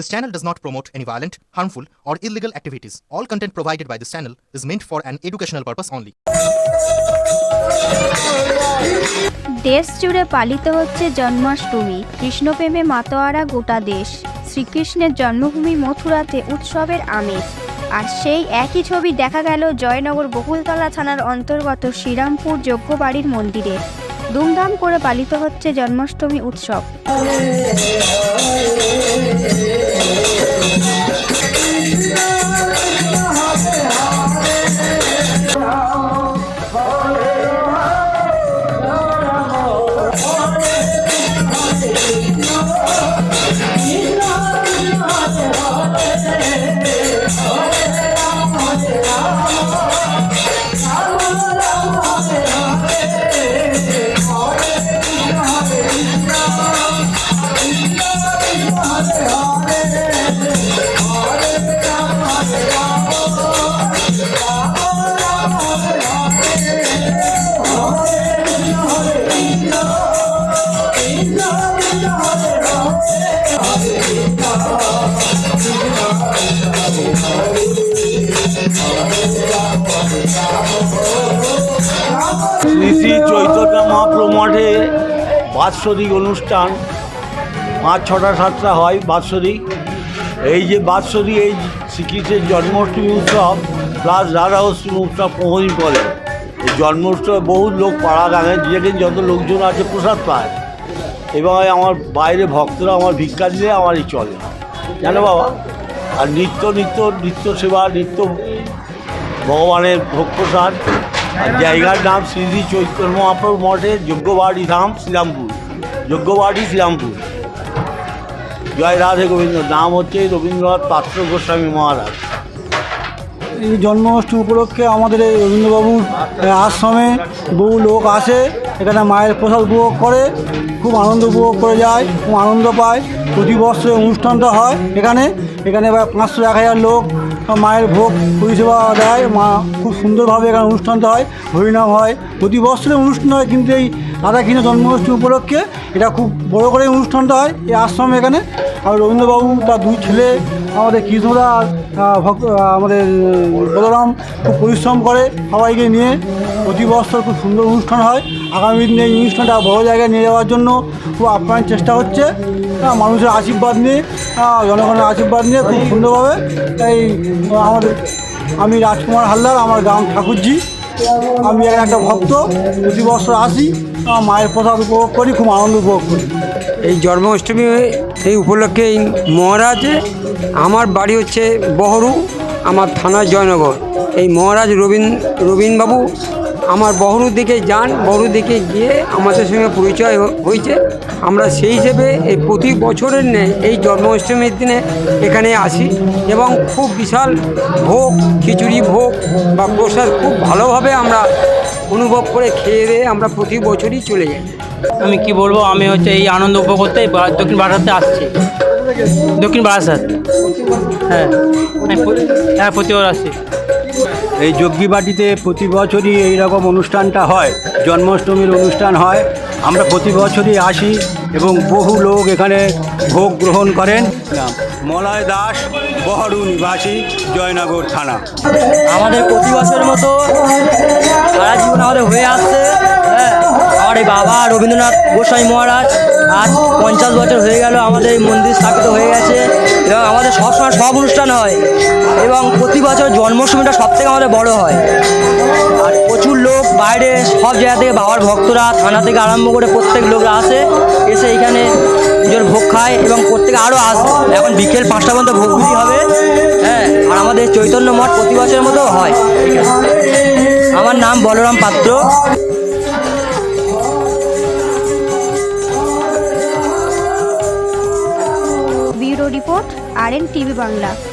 This channel does not promote any violent, harmful, or illegal activities. All content provided by this channel is meant for an educational purpose only. দেশ জুড়ে পালিত হচ্ছে জন্মাষ্টমী কৃষ্ণপ্রেমে মাতোয়ারা গোটা দেশ শ্রীকৃষ্ণের জন্মভূমি মথুরাতে উৎসবের আমেজ আর সেই একই ছবি দেখা গেল জয়নগর বকুলতলা থানার অন্তর্গত শ্রীরামপুর যজ্ঞবাড়ির মন্দিরে ধুমধাম করে পালিত হচ্ছে জন্মাষ্টমী উৎসব। শ্রী চৈতন্য মহাপ্রভু মঠে বাৎসরিক অনুষ্ঠান। পাঁচ, ছটা, সাতটা হয় বাৎসরিক। এই যে বাৎসরিক এই শ্রীকৃষ্ণের জন্মাষ্টমী উৎসব, প্লাস রাধা অষ্টমী উৎসব প্রহরী করে। এই বহু লোক পাড়া গানে যেখানে যত লোকজন আছে প্রসাদ পায়। এবং আমার বাইরে ভক্তরা, আমার ভিক্ষা দিলে আমারই চলে। জানো বাবা? আর নিত্য নিত্য নিত্য সেবা, নিত্য ভগবানের ভোগ প্রসাদ আর জায়গার নাম শ্রী চৈতন্য মহাপ্রভু মঠে যজ্ঞবাড়ি ধাম শ্রীরামপুর। যজ্ঞবাড়ি শ্রীরামপুর। জয় রাধে গোবিন্দ। নাম হচ্ছে রবীন্দ্রনাথ পাত্র গোস্বামী মহারাজ। এই জন্মাষ্টমী উপলক্ষে আমাদের এই রবীন্দ্রবাবুর আশ্রমে বহু লোক আসে। এখানে মায়ের প্রসাদ উপভোগ করে, খুব আনন্দ উপভোগ করে যায়, খুব আনন্দ পায়। প্রতি বছর অনুষ্ঠানটা হয় এখানে। এখানে প্রায় পাঁচশো এক হাজার লোক মায়ের ভোগ পরিষেবা দেয়। মা খুব সুন্দরভাবে এখানে অনুষ্ঠানটা হয় হরিনাম হয়। প্রতি বছরে অনুষ্ঠান হয় কিন্তু এই রাধাকৃষ্ণ জন্মাষ্টমী উপলক্ষে এটা খুব বড় করে অনুষ্ঠানটা হয় এই আশ্রমে এখানে। আর রবীন্দ্রবাবু তার দুই ছেলে আমাদের আহ, ভক্ত আমাদের বলরাম খুব পরিশ্রম করে সবাইকে নিয়ে প্রতি বছর খুব সুন্দর অনুষ্ঠান হয়। আগামী দিনে এই অনুষ্ঠানটা বড় জায়গায় নিয়ে যাওয়ার জন্য খুব আপ্রাণ চেষ্টা হচ্ছে। মানুষের আশীর্বাদ নিয়ে জনগণের আশীর্বাদ নিয়ে খুব সুন্দরভাবে এই আমাদের আমি রাজকুমার হালদার, আমার গ্রাম ঠাকুরজি। আমি একটা ভক্ত, প্রতি বছর আসি। আমার মায়ের প্রসাদ উপভোগ করি, খুব আনন্দ উপভোগ করি। এই জন্মাষ্টমী এই উপলক্ষে এই মহারাজে, আমার বাড়ি হচ্ছে বহরু, আমার থানা জয়নগর। এই মহারাজ রবীন রবীনবাবু আমার বহরুর দিকে যান বহরুর দিকে গিয়ে আমাদের সঙ্গে পরিচয় হয়েছে। আমরা সেই হিসেবে এই প্রতি বছরের নেই এই জন্মাষ্টমীর দিনে এখানে আসি এবং খুব বিশাল ভোগ, খিচুড়ি ভোগ বা প্রসাদ খুব ভালোভাবে আমরা অনুভব করে খেয়ে দিয়ে আমরা প্রতি বছরই চলে যাই। আমি কি বলব? আমি হচ্ছে এই আনন্দ উপভোগ করতে দক্ষিণ বারাসাতে আসছি। দক্ষিণ বারাসাত হ্যাঁ। হ্যাঁ প্রতিবার আসছি। এই যজ্ঞিবাটিতে প্রতি বছরই এই রকম অনুষ্ঠানটা হয়। জন্মাষ্টমীর অনুষ্ঠান হয়। আমরা প্রতি বছরই আসি এবং বহু লোক এখানে ভোগ গ্রহণ করেন। মলয় দাস, বহরু নিবাসী, জয়নগর থানা। আমাদের প্রতি বছরের মতো সারা জীবন আমাদের হয়ে আসছে। হ্যাঁ। এই বাবা, রবীন্দ্রনাথ গোস্বামী মহারাজ, আজ পঞ্চাশ বছর হয়ে গেল, আমাদের এই মন্দির স্থাপিত হয়ে গেছে, এবং আমাদের সবসময় সব অনুষ্ঠান হয়, এবং প্রতি বছর জন্মাষ্টমীটা সব থেকে আমাদের বড় হয়। আর প্রচুর লোক বাইরে, সব জায়গা থেকে বাবার ভক্তরা থানা থেকে আরম্ভ করে প্রত্যেক লোকরা আসে, এসে এখানে পুজোর ভোগ খায়, এবং প্রত্যেকে আরও আসবে এখন বিকেল পাঁচটা পর্যন্ত ভোগ হবে হ্যাঁ আর আমাদের চৈতন্য মঠ প্রতি বছরের মতো হয়। আমার নাম বলরাম পাত্র। bureau report R N TV Bangla